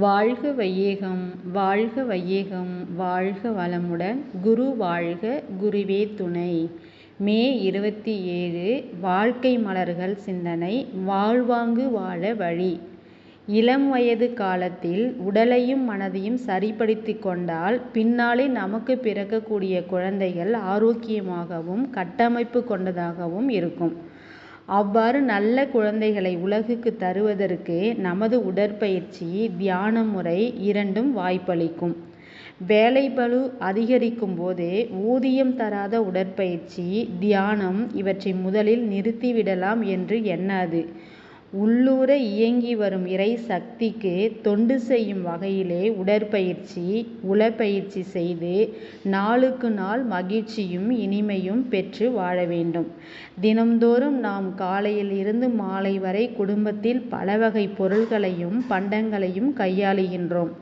வாழ்க வையகம் வாழ்க வையகம் வாழ்க வளமுடன் குரு வாழ்க குருவே துணை. மே இருபத்தி ஏழு வாழ்க்கை மலர்கள் சிந்தனை வாழ்வாங்கு வாழ வழி. இளம் வயது காலத்தில் உடலையும் மனதையும் சரிப்படுத்தி கொண்டால் பின்னாலே நமக்கு பிறக்கக்கூடிய குழந்தைகள் ஆரோக்கியமாகவும் கட்டமைப்பு கொண்டதாகவும் இருக்கும். அவ்வாறு நல்ல குழந்தைகளை உலகுக்கு தருவதற்கு நமது உடற்பயிற்சி தியான முறை இரண்டும் வாய்ப்பளிக்கும். வேலைப்பளு அதிகரிக்கும் போது ஊதியம் தராத உடற்பயிற்சி தியானம் இவற்றை முதலில் நிறுத்திவிடலாம் என்று எண்ணாது உள்ளூர இயங்கி வரும் இறை சக்திக்கு தொண்டு செய்யும் வகையிலே உடற்பயிற்சி உளப்பயிற்சி செய்து நாளுக்கு நாள் மகிழ்ச்சியும் இனிமையும் பெற்று வாழ வேண்டும். தினம்தோறும் நாம் காலையில் இருந்து மாலை வரை குடும்பத்தில் பல வகை பொருள்களையும் பண்டங்களையும் கையாளுகின்றோம்.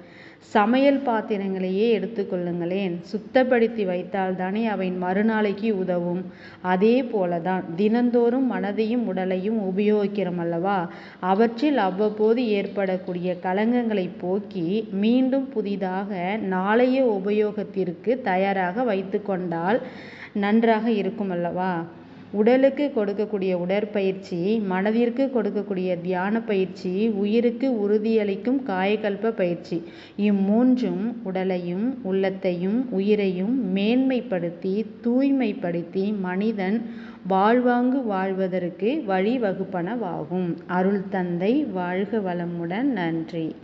சமையல் பாத்திரங்களையே எடுத்துக்கொள்ளுங்களேன். சுத்தப்படுத்தி வைத்தால்தானே அவை மறுநாளைக்கு உதவும். அதே போலதான் தினந்தோறும் மனதையும் உடலையும் உபயோகிக்கிறோம் அல்லவா அவற்றில் அவ்வப்போது ஏற்படக்கூடிய கலங்கங்களை போக்கி மீண்டும் புதிதாக நாளைய உபயோகத்திற்கு தயாராக வைத்து கொண்டால் நன்றாக இருக்கும் அல்லவா உடலுக்கு கொடுக்கக்கூடிய உடற்பயிற்சி மனதிற்கு கொடுக்கக்கூடிய தியான பயிற்சி உயிருக்கு உறுதியளிக்கும் காயகல்ப பயிற்சி. இம்மூன்றும் உடலையும் உள்ளத்தையும் உயிரையும் மேன்மைப்படுத்தி தூய்மைப்படுத்தி மனிதன் வாழ்வாங்கு வாழ்வதற்கு வழிவகுப்பனவாகும். அருள் தந்தை வாழ்க வளமுடன். நன்றி.